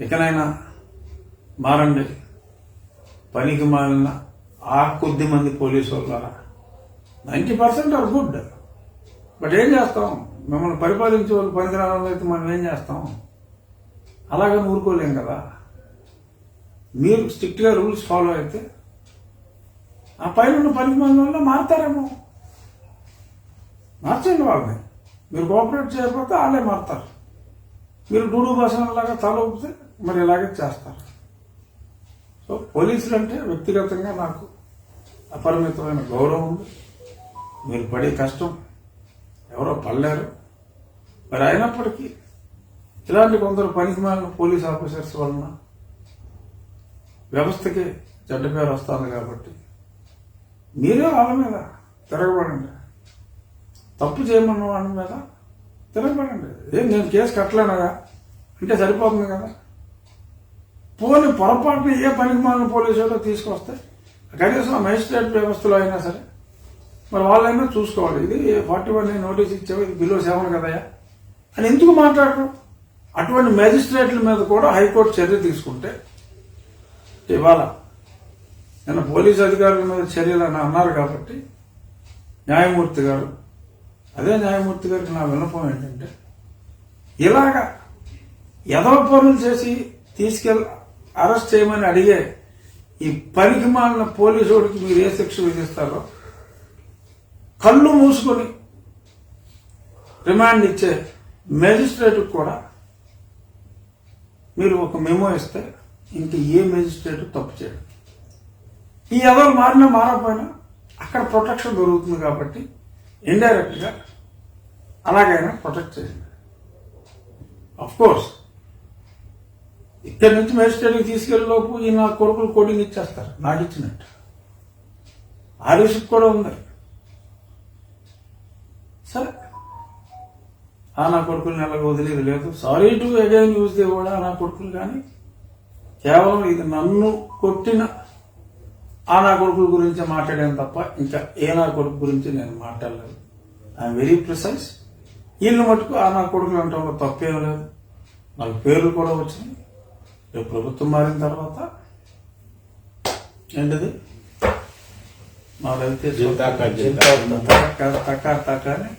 ఇకనైనా మారండి. పనికి మాలిన ఆ కొద్ది మంది పోలీసు వాళ్ళ ninety percent are good. But ఏం చేస్తాం? మిమ్మల్ని పరిపాలించే వాళ్ళు పనికిరాని అయితే మనం ఏం చేస్తాం? అలాగని ఊరుకోలేం కదా. మీరు స్ట్రిక్ట్గా రూల్స్ ఫాలో అయితే ఆ పైన ఉన్న పనికి మంది వల్ల మారుతారేమో. మార్చండి వాళ్ళని. మీరు కోఆపరేట్ చేయకపోతే వాళ్ళే మారుతారు. మీరు డూడు భాషలాగా తల ఊపితే మరి ఇలాగే చేస్తారు. సో పోలీసులు అంటే వ్యక్తిగతంగా నాకు అపరిమితమైన గౌరవం ఉంది. మీరు పడే కష్టం ఎవరో పడలేరు. మరి అయినప్పటికీ ఇలాంటి కొందరు పనికిమాలిన పోలీస్ ఆఫీసర్స్ వలన వ్యవస్థకి చెడ్డ పేరు వస్తుంది కాబట్టి మీరే వాళ్ళ మీద తిరగబడండి. తప్పు చేయమన్న వాళ్ళ మీద తిరగబడండి. ఏం నేను కేసు కట్టలేనగా? అంటే సరిపోతుంది కదా? పోని పొరపాటున ఏ పనికి మాలిన పోలీసులో తీసుకొస్తే? కనీసం మెజిస్ట్రేట్ వ్యవస్థలో అయినా సరే. మరి వాళ్ళైనా చూసుకోవాలి. ఇది ఫార్టీ వన్ నోటీస్ ఇచ్చావు ఇది బిలో సేవలు కదయా అని ఎందుకు మాట్లాడరు? అటువంటి మేజిస్ట్రేట్ల మీద కూడా హైకోర్టు చర్య తీసుకుంటే ఇవాళ నిన్న పోలీస్ అధికారుల మీద చర్యలు అని అన్నారు కాబట్టి న్యాయమూర్తి గారు అదే న్యాయమూర్తి గారికి నా విన్నపం ఏంటంటే ఇలాగా ఎదవ పనులు చేసి తీసుకెళ్ళి అరెస్ట్ చేయమని అడిగే ఈ పనికి మాలిన పోలీసుడికి మీరు ఏ శిక్ష విధిస్తారో కళ్ళు మూసుకొని రిమాండ్ ఇచ్చే మేజిస్ట్రేట్ కూడా మీరు ఒక మెమో ఇస్తే ఇంక ఏ మేజిస్ట్రేట్ తప్పు చేయడం. ఈ ఎవరు మారినా మారకపోయినా అక్కడ ప్రొటెక్షన్ దొరుకుతుంది కాబట్టి ఇండైరెక్ట్గా అలాగైనా ప్రొటెక్ట్ చేయండి. అఫ్ కోర్స్ ఇక్కడి నుంచి మేజిస్ట్రేట్కి తీసుకెళ్ళే లోపు ఈ నా కొడుకులు కోటింగ్ ఇచ్చేస్తారు నాకు ఇచ్చినట్టు ఆ రిస్క్ కూడా ఉంది. సరే. ఆ నా కొడుకుల్ని ఎలాగ వదిలేదు లేదు. Sorry to again use the కూడా నా కొడుకులు కానీ. కేవలం ఇది నన్ను కొట్టిన ఆ నా కొడుకుల గురించి మాట్లాడాను తప్ప ఇంకా ఏ నా కొడుకు గురించి నేను మాట్లాడలేదు. ఐఎమ్ వెరీ ప్రిసైజ్ వీళ్ళు మటుకు ఆ నా కొడుకులు అంటాం తప్పేం లేదు. నాకు పేర్లు కూడా వచ్చినాయి. ప్రభుత్వం మారిన తర్వాత ఏంటిది మా రవితేజ్ జింతా కా జింతా. తక్క తక్క తక్క అని